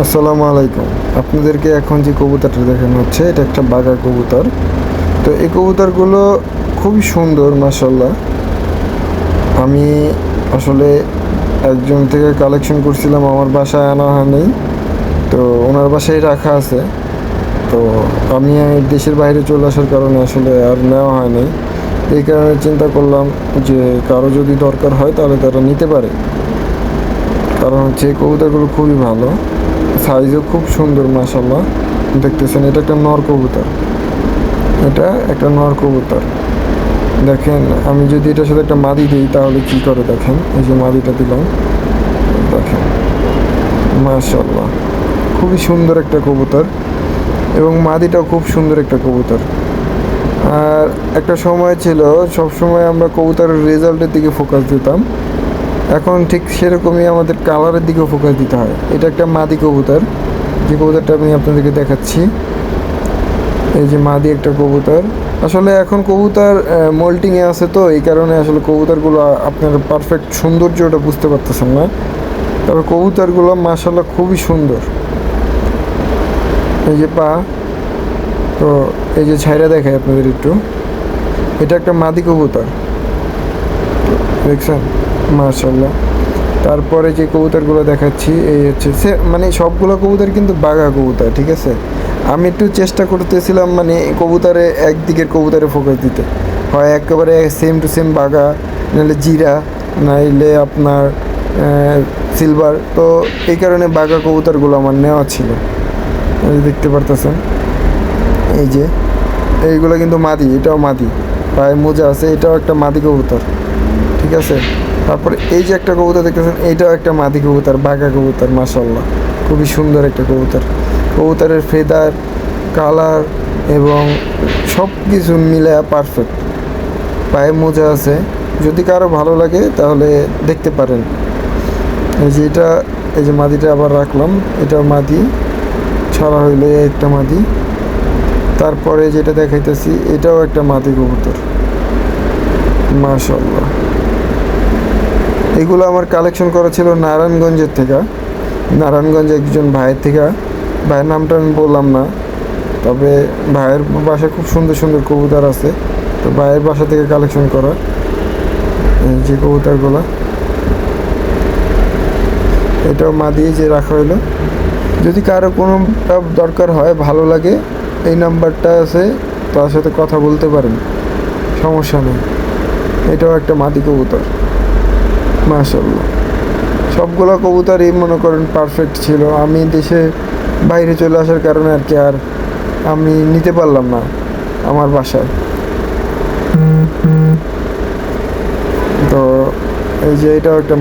আসসালামু আলাইকুম। আপনাদেরকে এখন যে কবুতরটা দেখানো হচ্ছে, এটা একটা বাঘা কবুতর। তো এই কবুতরগুলো খুবই সুন্দর মাসাল্লাহ আমি আসলে একজন থেকে কালেকশন করছিলাম, আমার বাসায় আনা হয়নি তো ওনার বাসায় রাখা আছে। তো আমি দেশের বাইরে চলে আসার কারণে আসলে আর নেওয়া হয়নি এই কারণে চিন্তা করলাম যে কারও যদি দরকার হয়, তাহলে তারা নিতে পারে। কারণ হচ্ছে এই কবুতরগুলো খুবই ভালো। সাইজও খুব সুন্দর মাসাল্লাহ দেখতেছেন, এটা একটা নর কবুতর। এটা একটা নর কবুতর। দেখেন, আমি যদি এটার সাথে একটা মাদি দিই, তাহলে কি করে দেখেন? এই যে মাদিটা দিলাম। দেখেন মাশাল্লাহ খুবই সুন্দর একটা কবুতর এবং মাদিটাও খুব সুন্দর একটা কবুতর। আর একটা সময় ছিল সব সময় আমরা কবুতরের রেজাল্টের দিকে ফোকাস দিতাম। এখন ঠিক সেরকমই আমাদের কালারের দিকেও ফোকাস দিতে হয়। এটা একটা মাদি কবুতর। যে কবুতরটা আমি আপনাদেরকে দেখাচ্ছি, এই যে মাদি একটা কবুতর। আসলে এখন কবুতর মোল্টিংয়ে আছে তো, এই কারণে আসলে কবুতরগুলো আপনার পারফেক্ট সৌন্দর্যটা বুঝতে পারতেছেন না। তবে কবুতরগুলো মাসাল্লাহ খুবই সুন্দর। এই যে পা, তো এই যে ছাইরা দেখায় আপনাদের একটু। এটা একটা মাদি কবুতর। দেখছেন? মার্শাল্লাহ তারপরে যে কবুতরগুলো দেখাচ্ছি, এই হচ্ছে সে মানে সবগুলো কবুতর কিন্তু বাঘা কবুতর, ঠিক আছে? আমি একটু চেষ্টা করতেছিলাম মানে কবুতরে একদিকের কবুতরে ফোকাস দিতে। হয় একেবারে সেম টু সেম বাঘা, নাহলে জিরা, নাইলে আপনার সিলভার তো এই কারণে বাঘা কবুতরগুলো আমার নেওয়া ছিল। দেখতে পারতেছেন? এই যে, এইগুলো কিন্তু মাদি, এটাও মাদি। পায়ে মোজা আছে, এটাও একটা মাদি কবুতর, ঠিক আছে? তারপরে এই যে একটা কবুতর দেখতেছেন এইটাও একটা মাদি কবুতর, বাঘা কবুতর মাসাল্লাহ খুবই সুন্দর একটা কবুতর। কবুতরের ফেদার, কালার এবং সব কিছু মিলে পারফেক্ট পায়ে মোজা আছে। যদি কারও ভালো লাগে, তাহলে দেখতে পারেন। এই যে এটা, এই যে মাদিটা আবার রাখলাম। এটা মাদি। ছাড়া হইলে একটা মাদি। তারপরে যেটা দেখাইতেছি, এটাও একটা মাদি কবুতর। মাশাল্লাহ এগুলো আমার কালেকশন করা ছিল নারায়ণগঞ্জের থেকে। নারায়ণগঞ্জ একজন ভাইয়ের থেকে। ভাইয়ের নামটা আমি বললাম না। তবে ভাইয়ের বাসায় খুব সুন্দর সুন্দর কবুতর আছে। তো ভাইয়ের বাসা থেকে কালেকশন করা যে কবুতরগুলো। এটাও মা দিয়ে যে রাখা হলো যদি কারও কোনোটা দরকার হয়, ভালো লাগে, এই নাম্বারটা আছে, তার সাথে কথা বলতে পারেন। সমস্যা নেই। এটাও একটা মাদি কবুতর। মাশাল্লাহ সবগুলো কবুতরই মনে করেন পারফেক্ট ছিল। আমি দেশে বাইরে চলে আসার কারণে আর কি আর আমি নিতে পারলাম না আমার বাসায়। তো এই যে এটাও একটা